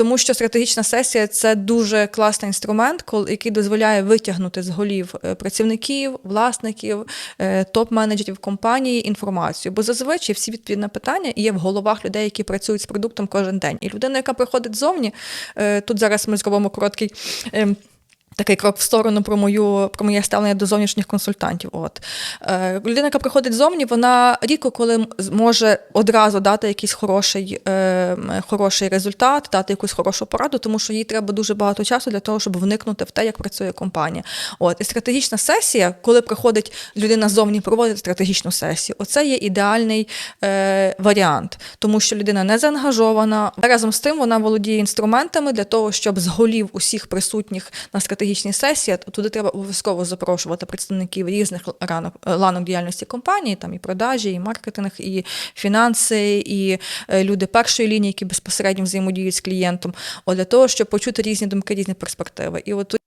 Тому що стратегічна сесія це дуже класний інструмент, який дозволяє витягнути з голів е, працівників, власників, е, топ-менеджерів компанії інформацію. Бо зазвичай всі відповіді на питання є в головах людей, які працюють з продуктом кожен день. І людина, яка приходить ззовні, е, тут зараз ми зробимо короткий. Такий крок в сторону про мою про моє ставлення до зовнішніх консультантів. От е, людина, яка приходить зовні, вона рідко коли м- зможе одразу дати якийсь хороший, е, хороший результат, дати якусь хорошу пораду, тому що їй треба дуже багато часу для того, щоб вникнути в те, як працює компанія. От і стратегічна сесія, коли приходить людина ззовні проводить стратегічну сесію, оце є ідеальний е, варіант, тому що людина не заангажована. Разом з тим вона володіє інструментами для того, щоб з голів усіх присутніх на стратегічній сесії то туди треба обов'язково запрошувати представників різних ранок ланок діяльності компанії, там і продажі, і маркетинг, і фінанси, і е, люди першої лінії, які безпосередньо взаємодіють з клієнтом, от для того, щоб почути різні думки, різні перспективи. І от